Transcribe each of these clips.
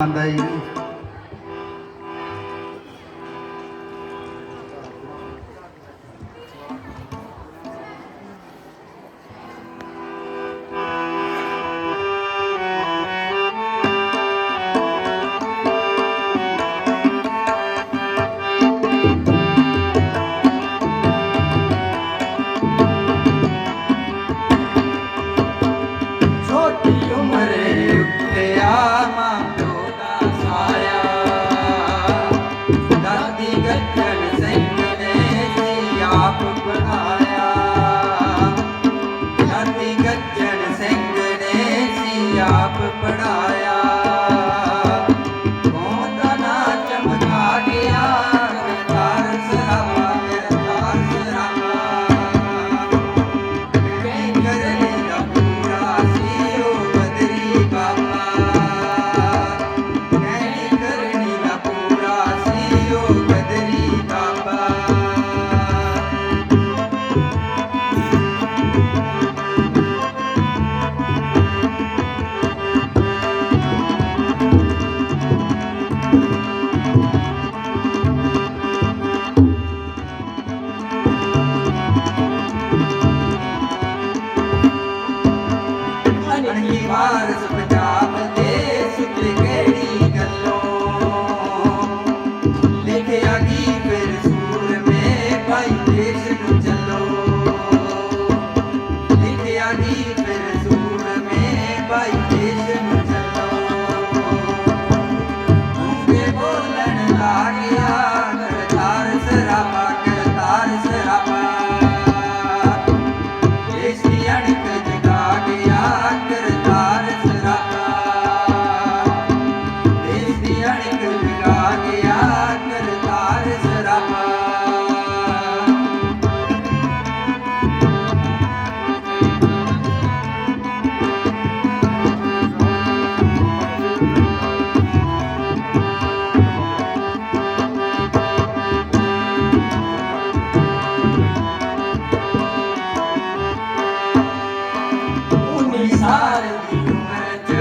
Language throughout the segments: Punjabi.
বান্দাই बनाया आणि ਸੰਸਾਰ ਦੀ ਉਮਰ ਚ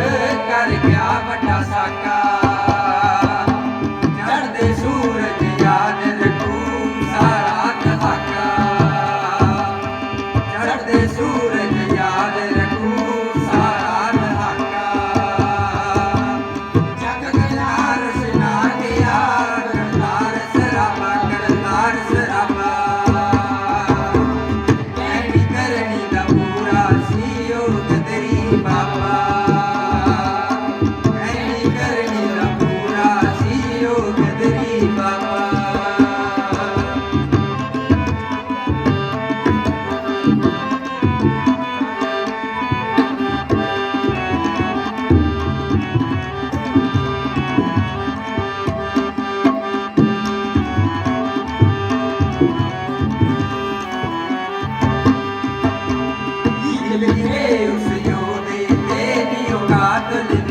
ਕਰ ਗਿਆ ਵੱਡਾ ਸਾਕਾ। ਚੜਦੇ ਸੂਰਜ ਯਾਦ ਰਖੂ ਸਾਰਾ ਦਹਾਕਾ। ਚੜਦੇ ਸੂਰਜ Thank you.